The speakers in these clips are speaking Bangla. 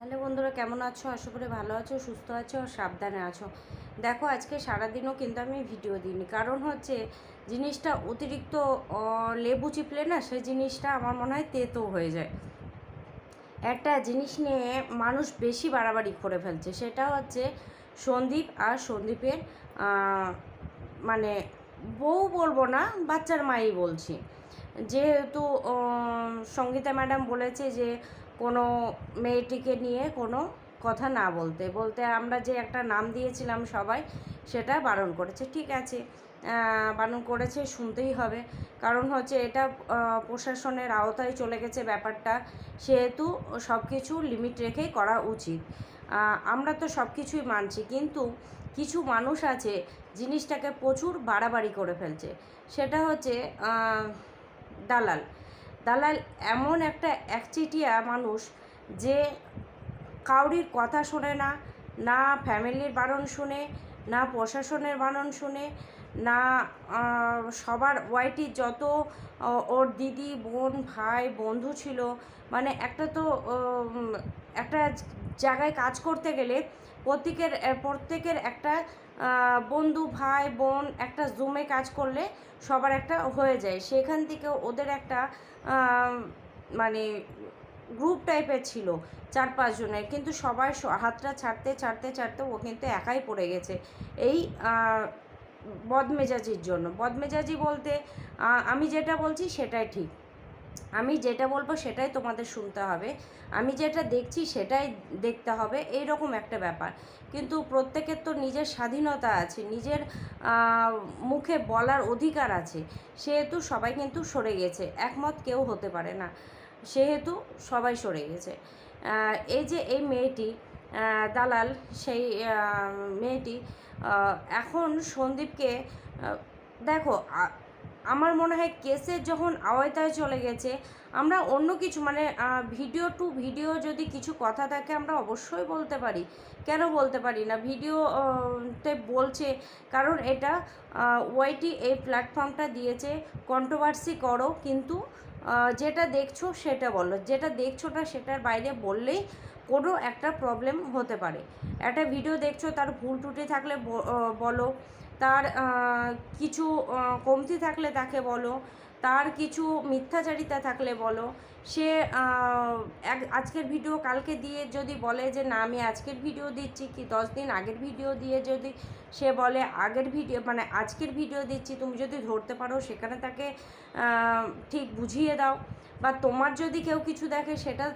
হ্যালো বন্ধুরা কেমন আছো? আশা করি ভালো আছো, সুস্থ আছো আর সাবধানে আছো। দেখো, আজকে সারাদিনও কিন্তু আমি ভিডিও দিইনি। কারণ হচ্ছে, জিনিসটা অতিরিক্ত লেবু চিপলে না, সেই জিনিসটা আমার মনে হয় তেতো হয়ে যায়। একটা জিনিস নিয়ে মানুষ বেশি বাড়াবাড়ি করে ফেলছে, সেটা হচ্ছে সন্দীপ আর সন্দীপের মানে বউ বলব না, বাচ্চার মাই বলছি। যেহেতু সঙ্গীতা ম্যাডাম বলেছে যে কোনো মেয়েটিকে নিয়ে কোনো কথা না বলতে। বলতে আমরা যে একটা নাম দিয়েছিলাম সবাই, সেটা বারণ করেছে। ঠিক আছে বারণ করেছে, শুনতেই হবে। কারণ হচ্ছে এটা প্রশাসনের আওতায় চলে গেছে ব্যাপারটা। সেহেতু সব কিছু লিমিট রেখেই করা উচিত। আমরা তো সব কিছুই মানছি, কিন্তু কিছু মানুষ আছে, জিনিসটাকে প্রচুর বাড়াবাড়ি করে ফেলছে। সেটা হচ্ছে দালাল। দালাল এমন একটা একচিটিয়া মানুষ যে কাউরির কথা শোনে না না ফ্যামিলির বারণ শুনে, না প্রশাসনের বারণ শুনে, না সবার ওয়াইটির যত ওর দিদি, বোন, ভাই, বন্ধু ছিল মানে একটা তো একটা জায়গায় কাজ করতে গেলে প্রত্যেকের প্রত্যেকের একটা বন্ধু, ভাই, বোন একটা জুমে কাজ করলে সবার একটা হয়ে যায়। সেখান থেকে ওদের একটা মানে গ্রুপ টাইপের ছিল চার পাঁচজনের কিন্তু সবাই হাতটা ছাড়তে ছাড়তে ছাড়তে ও কিন্তু একাই পড়ে গেছে। এই বদমেজাজির জন্য। বদমেজাজি বলতে আমি যেটা বলছি সেটাই ঠিক। আমি যেটা বলব সেটাই তোমাদের শুনতে হবে। আমি যেটা দেখছি সেটাই দেখতে হবে এই রকম একটা ব্যাপার। কিন্তু প্রত্যেকের তো নিজের স্বাধীনতা আছে, নিজের মুখে বলার অধিকার আছে। সেহেতু সবাই কিন্তু সরে গেছে, একমত কেউ হতে পারে না। সেহেতু সবাই সরে গেছে। এই যে এই মেয়েটি দালাল, সেই মেয়েটি এখন সন্দীপকে দেখো আমার মনে হয় কেসের যখন আওতায় চলে গেছে, আমরা অন্য কিছু মানে ভিডিও টু ভিডিও যদি কিছু কথা থাকে, আমরা অবশ্যই বলতে পারি। কেন বলতে পারি না? ভিডিও তে বলছে, কারণ এটা ওয়াইটি এই প্ল্যাটফর্মটা দিয়েছে কন্ট্রোভার্সি করো, কিন্তু যেটা দেখছ সেটা বলো। যেটা দেখছ না সেটার বাইরে বললেই কোনো একটা প্রবলেম হতে পারে। একটা ভিডিও দেখছ, তার ভুল ত্রুটি থাকলে বলো। তার কিছু কমতি থাকলে তাকে বলো, তার কিছু মিথ্যাচারিতা থাকলে বলো। সে এক, আজকের ভিডিও কালকে দিয়ে যদি বলে যে, না, আমি আজকের ভিডিও দিচ্ছি কি, দশ দিন আগের ভিডিও দিয়ে যদি সে বলে, আগের ভিডিও মানে আজকের ভিডিও দিচ্ছি, তুমি যদি ধরতে পারো, সেখানে তাকে ঠিক বুঝিয়ে দাও। বা তোমার যদি কেউ কিছু দেখে, সেটা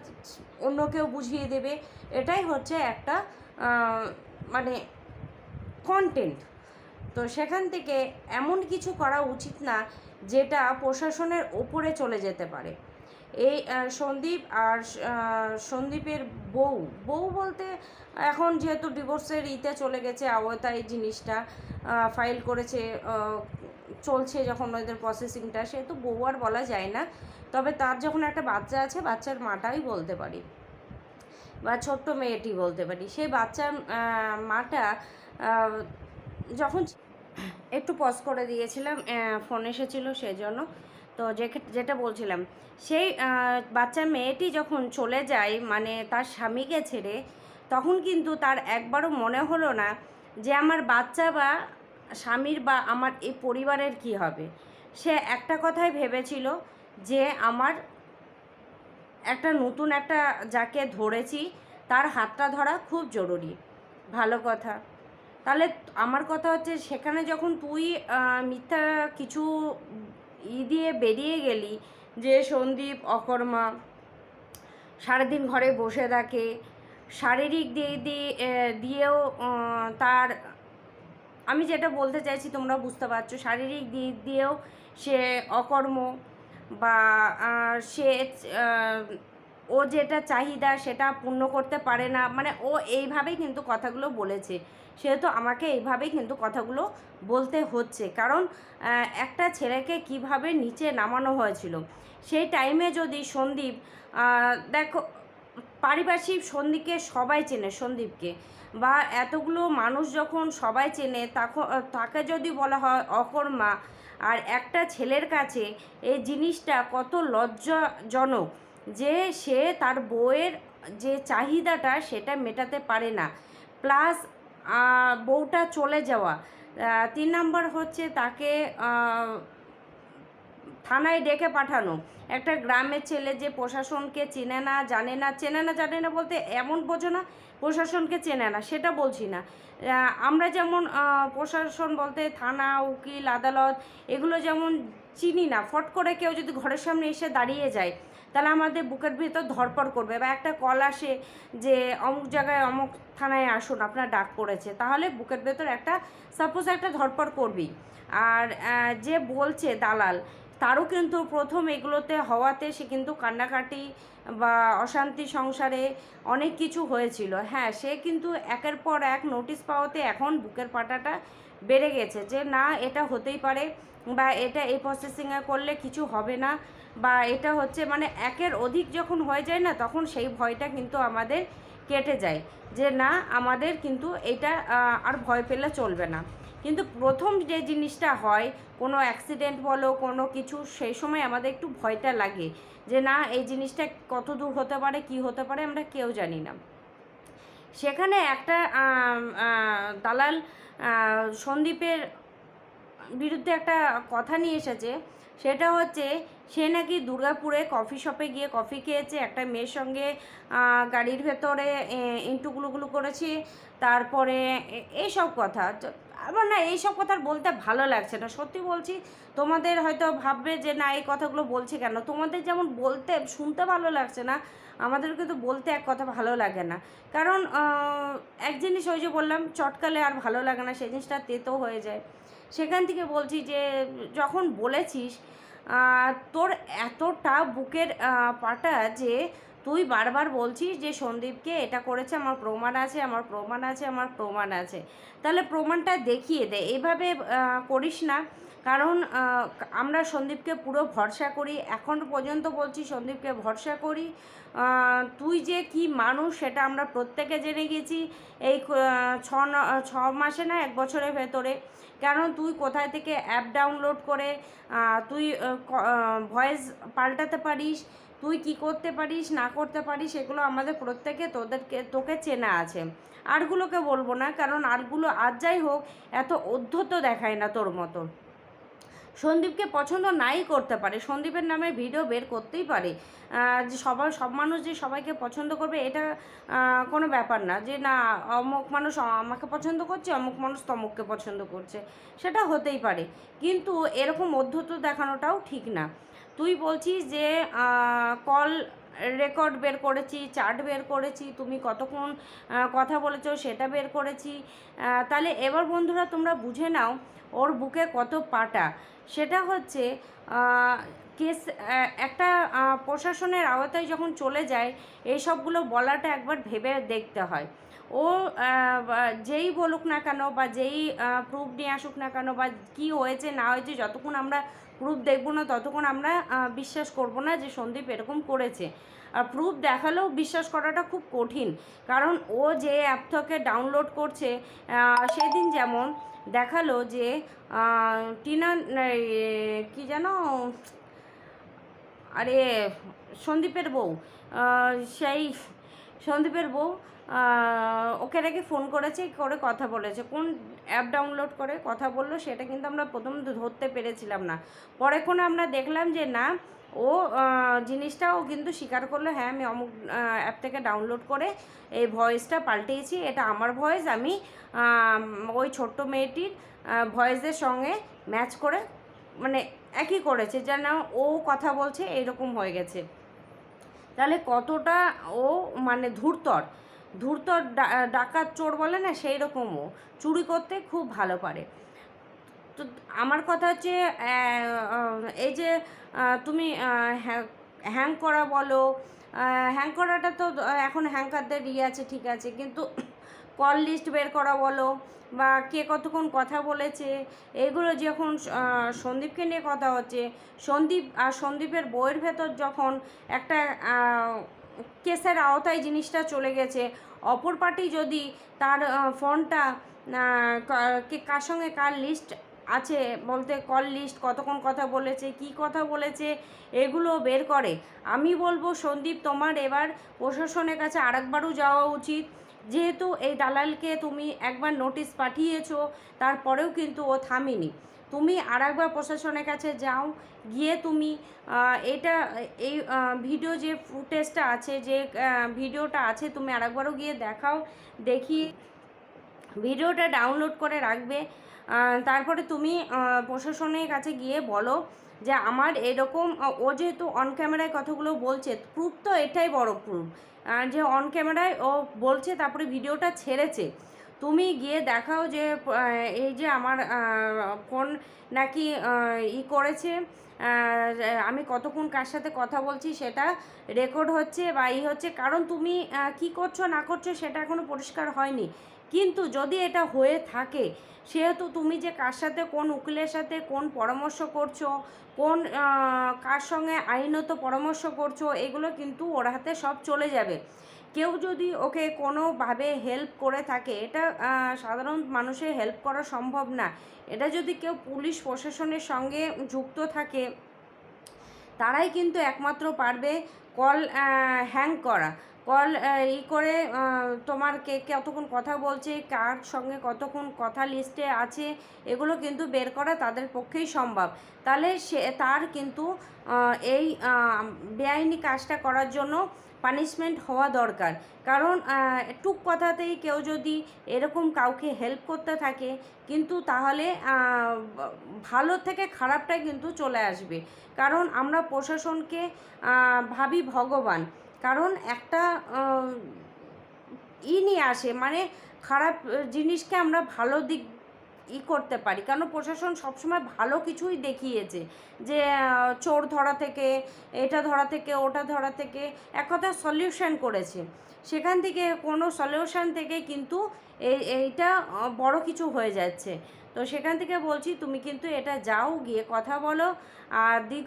অন্য কেউ বুঝিয়ে দেবে। এটাই হচ্ছে একটা মানে কন্টেন্ট তো সেখান থেকে এমন কিছু করা উচিত না যেটা প্রশাসনের ওপরে চলে যেতে পারে। এই সন্দীপ আর সন্দীপের বউ বউ বলতে এখন যেহেতু ডিভোর্সের ইতে চলে গেছে, আওতায় জিনিসটা ফাইল করেছে চলছে যখন ওদের প্রসেসিংটা সেহেতু বউ আর বলা যায় না। তবে তার যখন একটা বাচ্চা আছে, বাচ্চার মাটাই বলতে পারি বা ছোট্ট মেয়েটি বলতে পারি। সেই বাচ্চার মাটা যখন একটু পজ করে দিয়েছিলাম ফোন এসেছিল সেই জন্য তো যে- যেটা বলছিলাম, সেই বাচ্চা মেয়েটি যখন চলে যায় মানে তার স্বামীকে ছেড়ে, তখন কিন্তু তার একবারও মনে হলো না যে আমার বাচ্চা বা স্বামীর বা আমার এই পরিবারের কি হবে। সে একটা কথাই ভেবেছিল যে আমার একটা নতুন একটা যাকে ধরেছি, তার হাতটা ধরা খুব জরুরি। ভালো কথা। তাহলে আমার কথা হচ্ছে সেখানে যখন তুই মিথ্যা কিছু ই দিয়ে বেরিয়ে গেলি যে সন্দীপ, অকর্মা সারাদিন ঘরে বসে থাকে, শারীরিক দিয়ে দিয়ে দিয়েও তার, আমি যেটা বলতে চাইছি তোমরা বুঝতে পারছ, শারীরিক দিক দিয়েও সে অকর্ম বা সে ও যেটা চাহিদা সেটা পূর্ণ করতে পারে না মানে ও এইভাবেই কিন্তু কথাগুলো বলেছে। সেহেতু আমাকে এইভাবেই কিন্তু কথাগুলো বলতে হচ্ছে। কারণ একটা ছেলেকে কীভাবে নিচে নামানো হয়েছিল? সেই টাইমে যদি সন্দীপ দেখো, পারিপার্শ্বিক সন্দীপকে সবাই চেনে, সন্দীপকে। বা এতগুলো মানুষ যখন সবাই চেনে তখন তাকে যদি বলা হয় অকর্মা, আর একটা ছেলের কাছে এই জিনিসটা কত লজ্জাজনক যে সে তার বউয়ের যে চাহিদাটা সেটা মেটাতে পারে না। প্লাস বউটা চলে যাওয়া। তিন নাম্বার হচ্ছে তাকে থানায় ডেকে পাঠানো। একটা গ্রামের ছেলে যে প্রশাসনকে চেনে না, জানে না, চেনে না, জানে না বলতে এমন বোঝো না, প্রশাসনকে চেনে না, সেটা বলছি না। আমরা যেমন প্রশাসন বলতে থানা, উকিল, আদালত, এগুলো যেমন চিনি না, ফট করে কেউ যদি ঘরের সামনে এসে দাঁড়িয়ে যায় তাহলে আমাদের বুকের ভিতর ধরপড় করবে বা একটা কল আসে যে অমুক জায়গায় অমুক থানায় আসুন, আপনার ডাক পড়েছে, তাহলে বুকের ভেতর একটা সাপোজ একটা ধরপড় করবি আর যে বলছে দালাল, তারও কিন্তু প্রথম এগুলোতে হওয়াতে সে কিন্তু কান্নাকাটি বা অশান্তি সংসারে অনেক কিছু হয়েছিল। হ্যাঁ সে কিন্তু একের পর এক নোটিশ পাওয়াতে এখন বুকের পাটাটা বেড়ে গেছে যে না, এটা হতেই পারে বা এটা এই প্রসেসিংয়ে করলে কিছু হবে না বা এটা হচ্ছে মানে একের অধিক যখন হয়ে যায় না, তখন সেই ভয়টা কিন্তু আমাদের কেটে যায় যে না, আমাদের কিন্তু এটা আর ভয় পেলে চলবে না। কিন্তু প্রথম যে জিনিসটা হয়, কোনো অ্যাক্সিডেন্ট বলো, কোনো কিছু, সেই সময় আমাদের একটু ভয়টা লাগে যে না, এই জিনিসটা কত দূর হতে পারে, কি হতে পারে, আমরা কেউ জানি না। সেখানে একটা দালাল সন্দীপের বিরুদ্ধে একটা কথা নিয়ে এসেছে। সেটা হচ্ছে, সে নাকি দুর্গাপুরে কফি শপে গিয়ে কফি খেয়েছে, একটা মেয়ের সঙ্গে গাড়ির ভেতরে ইন্টুগুলোগুলো করেছে, তারপরে এইসব কথা। আমার না এইসব কথা বলতে ভালো লাগছে না। সত্যি বলছি, তোমাদের হয়তো ভাববে যে না, এই কথাগুলো বলছি কেন? তোমাদের যেমন বলতে, শুনতে ভালো লাগছে না আমাদের কিন্তু বলতে এক কথা ভালো লাগে না। কারণ এক জিনিস ওই যে বললাম, চটকালে আর ভালো লাগে না, সেই জিনিসটা তেতো হয়ে যায়। সেখান থেকে বলছি যে, যখন বলেছিস তোর এতটা বুকের পাটা যে তুই বারবার বলছিস যে সন্দীপকে এটা করেছে, আমার প্রমাণ আছে, আমার প্রমাণ আছে, আমার প্রমাণ আছে। তাহলে প্রমাণটা দেখিয়ে দে। এভাবে করিস না। কারণ আমরা সন্দীপকে পুরো ভরসা করি। এখন পর্যন্ত বলছি সন্দীপকে ভরসা করি। তুই যে কি মানুষ সেটা আমরা প্রত্যেকে জেনে গেছি। এই ছ ছ মাসে না এক বছরের ভেতরে। কারণ তুই কোথায় থেকে অ্যাপ ডাউনলোড করে তুই ভয়েস পাল্টাতে পারিস। তুই কি করতে পারিস, না করতে পারিস, এগুলো আমাদের প্রত্যেকে তোদেরকে, তোকে চেনা আছে। আরগুলোকে বলব না, কারণ আরগুলো আর যাই হোক, এত অধ্যত দেখায় না তোর মতো। সন্দীপকে পছন্দ নাই করতে পারে, সন্দীপের নামে ভিডিও বের করতেই পারে। যে সবাই, সব মানুষ যে সবাইকে পছন্দ করবে, এটা কোনো ব্যাপার না। যে না, অমুক মানুষ আমাকে পছন্দ করছে, অমুক মানুষ তমুককে পছন্দ করছে, সেটা হতেই পারে। কিন্তু এরকম অধ্যত দেখানোটাও ঠিক না। তুই বলছিস যে কল রেকর্ড বের করেছি চার্ট বের করেছি, তুমি কতক্ষণ কথা বলেছ সেটা বের করেছি। তাহলে এবার বন্ধুরা তোমরা বুঝে নাও ওর বুকে কত পাটা। সেটা হচ্ছে কেস একটা প্রশাসনের আওতায় যখন চলে যায় এই সবগুলো বলাটা একবার ভেবে দেখতে হয়। ও যেই বলুক না কেন বা যেই প্রুফ নিয়ে আসুক না কেন বা কি হয়েছে না হয়েছে, যতক্ষণ আমরা প্রুফ দেখব না, ততক্ষণ আমরা বিশ্বাস করব না যে সন্দীপ এরকম করেছে। আর প্রুফ দেখালেও বিশ্বাস করাটা খুব কঠিন। কারণ ও যে অ্যাপ থেকে ডাউনলোড করছে সেদিন যেমন দেখাল যে টিনা কি যেন, আরে সন্দীপের বউ সেই সন্দীপের বউ ওকে নাকি ফোন করেছে, করে কথা বলেছে। কোন অ্যাপ ডাউনলোড করে কথা বলল, সেটা কিন্তু আমরা প্রথম ধরতে পেরেছিলাম না। পরে কোনো আমরা দেখলাম যে না, ও জিনিসটা ও কিন্তু স্বীকার করল হ্যাঁ আমি অমুক অ্যাপ থেকে ডাউনলোড করে এই ভয়েসটা পাল্টিয়েছি এটা আমার ভয়েস আমি ওই ছোট্ট মেয়েটির ভয়েসের সঙ্গে ম্যাচ করে মানে একই করেছে, যেন ও কথা বলছে, এরকম হয়ে গেছে। তাহলে কতটা ও মানে ধূর্তর? ধূর্তর ডাকাত চোর বলে না, সেই রকমও চুরি করতে খুব ভালো পারে। তো আমার কথা হচ্ছে এই যে তুমি হ্যাং করা বলো হ্যাং করাটা তো এখন হ্যাংকারদের ইয়ে আছে, ঠিক আছে, কিন্তু কল লিস্ট বের করা বলো বা কে কতক্ষণ কথা বলেছে, এগুলো যখন সন্দীপকে নিয়ে কথা হচ্ছে, সন্দীপ আর সন্দীপের বইয়ের ভেতর যখন একটা কেসের আওতায় জিনিসটা চলে গেছে, অপর পার্টি যদি তার ফোনটা কে কার সঙ্গে কার লিস্ট আছে বলতে কল লিস্ট কতক্ষণ কথা বলেছে, কি কথা বলেছে, এগুলো বের করে। আমি বলব সন্দীপ তোমার এবার প্রশাসনের কাছে আরেকবারও যাওয়া উচিত। যেহেতু এই দালালকে তুমি একবার নোটিশ পাঠিয়েছো, তারপরেও কিন্তু ও থামেনি। তুমি আর একবার প্রশাসনের কাছে যাও, গিয়ে তুমি এটা, এই ভিডিও যে ফুটেজটা আছে, যে ভিডিওটা আছে, তুমি আরেকবারও গিয়ে দেখাও, দেখি। ভিডিওটা ডাউনলোড করে রাখবে তারপরে তুমি প্রশাসনের কাছে গিয়ে বলো যে, আমার এরকম, ও যেহেতু অন ক্যামেরায় কথাগুলো বলছে প্রুফ তো এটাই বড় প্রুফ যে অন ক্যামেরায় ও বলছে, তারপরে ভিডিওটা ছেড়েছে। তুমি গিয়ে দেখাও যে এই যে আমার ফোন নাকি ই করেছে আমি কতক্ষণ কার সাথে কথা বলছি সেটা রেকর্ড হচ্ছে বা ই হচ্ছে। কারণ তুমি কি করছ না করছ সেটা এখনও পরিষ্কার হয়নি। কিন্তু যদি এটা হয়ে থাকে, সেহেতু তুমি যে কার সাথে, কোন উকিলের সাথে, কোন পরামর্শ করছ, কোন কার সঙ্গে আইনত পরামর্শ করছ, এগুলো কিন্তু ওর হাতে সব চলে যাবে। কেউ যদি ওকে কোনোভাবে হেল্প করে থাকে, এটা সাধারণ মানুষের হেল্প করা সম্ভব না। এটা যদি কেউ পুলিশ, প্রশাসনের সঙ্গে যুক্ত থাকে, তারাই কিন্তু একমাত্র পারবে কল হ্যাং করা। কল ই করে তোমার কে কতক্ষণ কথা বলছে, কার সঙ্গে কতক্ষণ কথা লিস্টে আছে, এগুলো কিন্তু বের করা তাদের পক্ষেই সম্ভব। তাহলে সে, তার কিন্তু এই বেআইনি কাজটা করার জন্য পানিশমেন্ট হওয়া দরকার। কারণ টুক কথাতেই কেউ যদি এরকম কাউকে হেল্প করতে থাকে, কিন্তু তাহলে ভালো থেকে খারাপটাই কিন্তু চলে আসবে। কারণ আমরা প্রশাসনকে ভাবি ভগবান। কারণ একটা ই নিয়ে আসে মানে খারাপ জিনিসকে আমরা ভালো দিক, ই করতে পারি। কারণ প্রশাসন সবসময় ভালো কিছুই দেখিয়েছে যে চোর ধরা থেকে, এটা ধরা থেকে, ওটা ধরা থেকে, এক কথা সলিউশন করেছে। সেখান থেকে কোনো সলিউশন থেকে কিন্তু এই এইটা বড় কিছু হয়ে যাচ্ছে। তো সেখান থেকে বলছি, তুমি কিন্তু এটা যাও, গিয়ে কথা বলো। আর দি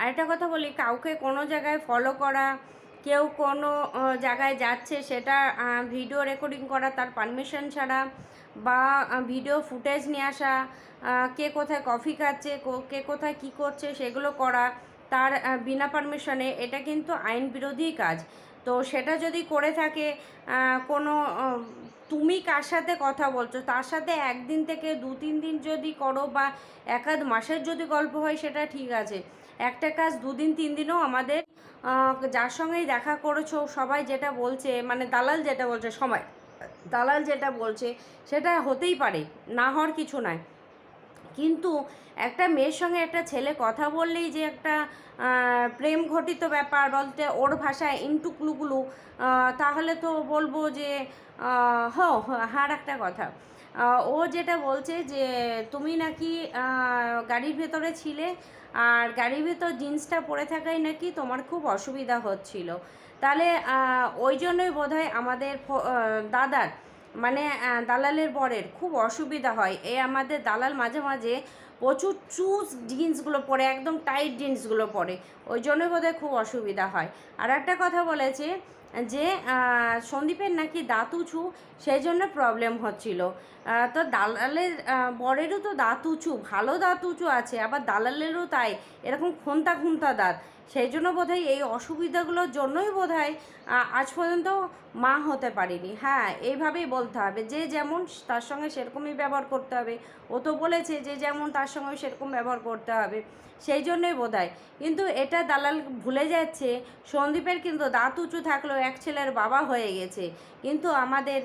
আরেকটা কথা বলি, কাউকে কোনো জায়গায় ফলো করা কেউ কোনো জায়গায় যাচ্ছে সেটা ভিডিও রেকর্ডিং করা, তার পারমিশন ছাড়া বা ভিডিও ফুটেজ নিয়ে আসা কে কোথায় কফি খাচ্ছে, কো- কোথায় কি করছে, সেগুলো করা, তার বিনা পারমিশনে এটা কিন্তু আইন বিরোধী কাজ। তো সেটা যদি করে থাকে কোনো তুমি কার সাথে কথা বলছো, তার সাথে একদিন থেকে দু তিন দিন যদি করো বা এক আধ মাসের যদি গল্প হয়, সেটা ঠিক আছে। একটা কাজ দুদিন তিন দিনও আমাদের যার সঙ্গেই দেখা করেছ, সবাই যেটা বলছে মানে দালাল যেটা বলছে, সবাই, দালাল যেটা বলছে, সেটা হতেই পারে, না হওয়ার কিছু নয় কিন্তু একটা মেয়ের সঙ্গে একটা ছেলে কথা বললেই যে একটা প্রেম ঘটিত ব্যাপার বলতে ওর ভাষায় ইন্টুকুলুকুলু তাহলে তো বলব যে হ, হার একটা কথা। ও যেটা বলছে যে তুমি নাকি গাড়ির ভেতরে ছিলে আর গাড়ির ভেতর জিন্সটা পরে থাকাই নাকি তোমার খুব অসুবিধা হচ্ছিল। তাহলে ওই জন্যই বোধহয় আমাদের দাদার মানে দালালের বরের খুব অসুবিধা হয়। এ আমাদের দালাল মাঝে মাঝে প্রচুর চুজ জিন্সগুলো পরে, একদম টাইট জিন্সগুলো পরে। ওই জন্য বোধহয় খুব অসুবিধা হয়। আর একটা কথা বলেছে যে সন্দীপের নাকি দাঁত উঁচু সেই জন্য প্রবলেম হচ্ছিল। তো দালালের বরেরও তো দাঁত উঁচু ভালো দাঁত উঁচু আছে, আবার দালালেরও তাই। এরকম খুন্তা খুন্তা দাঁত। সেই জন্য বোধহয় এই অসুবিধাগুলোর জন্যই আহ, আজ পর্যন্ত মা হতে পারিনি। হ্যাঁ এইভাবেই বলতে হবে যে যেমন তার সঙ্গে সেরকমই ব্যবহার করতে হবে। ও তো বলেছে যে যেমন তার সঙ্গে সেরকম ব্যবহার করতে হবে সেই জন্যই বোধ কিন্তু এটা দালাল ভুলে যাচ্ছে সন্দীপের কিন্তু দাঁত উঁচু থাকলেও এক ছেলের বাবা হয়ে গেছে। কিন্তু আমাদের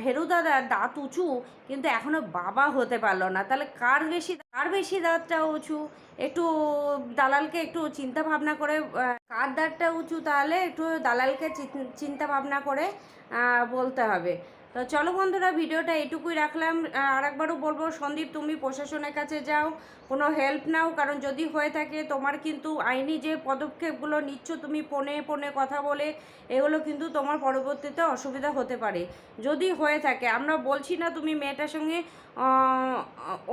ভেরু দাদার দাঁত উঁচু কিন্তু এখনও বাবা হতে পারল না। তাহলে কার বেশি কার বেশি দাঁতটা উঁচু? একটু দালালকে একটু চিন্তা ভাবনা করে কার দাঁতটা উঁচু তাহলে একটু দালালকে চিন- চিন্তা ভাবনা করে বলতে হবে। তো চলো বন্ধুরা, ভিডিওটা এটুকুই রাখলাম। আর একবারও বলব, সন্দীপ, তুমি প্রশাসনের কাছে যাও, কোনো হেল্প নাও, কারণ যদি হয়ে থাকে, তোমার কিন্তু আইনি যে পদক্ষেপগুলো নিচ্ছ, তুমি ফোনে ফোনে কথা বলে, এগুলো কিন্তু তোমার পরবর্তীতে অসুবিধা হতে পারে। যদি হয়ে থাকে, আমরা বলছি না তুমি মেয়েটার সঙ্গে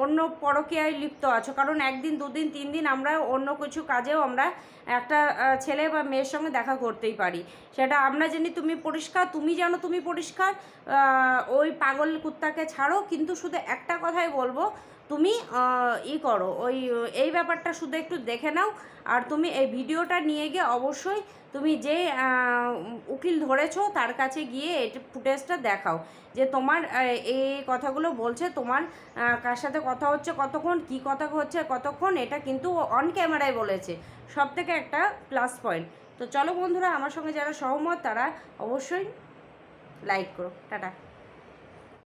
অন্য পরকীয়ায় লিপ্ত আছো। কারণ একদিন, দুদিন তিন দিন আমরা অন্য কিছু কাজেও আমরা একটা ছেলে বা মেয়ের সঙ্গে দেখা করতেই পারি। সেটা আমরা জানি তুমি পরিষ্কার, তুমি জানো তুমি পরিষ্কার ওই পাগল কুত্তাকে ছাড়ো। কিন্তু শুধু একটা কথাই বলব তুমি ই করো, ওই, এই ব্যাপারটা শুধু একটু দেখে নাও, আর তুমি এই ভিডিওটা নিয়ে গিয়ে অবশ্যই তুমি যে উকিল ধরেছো তার কাছে গিয়ে এই ফুটেজটা দেখাও, যে তোমার এই কথাগুলো বলছে, তোমার কার সাথে কথা হচ্ছে কতক্ষণ, কি কথা হচ্ছে কতক্ষণ, এটা কিন্তু অন ক্যামেরায় বলেছে, সব থেকে একটা প্লাস পয়েন্ট তো চলো বন্ধুরা, আমার সঙ্গে যারা সহমত, তারা অবশ্যই লাইক করো, টাটা।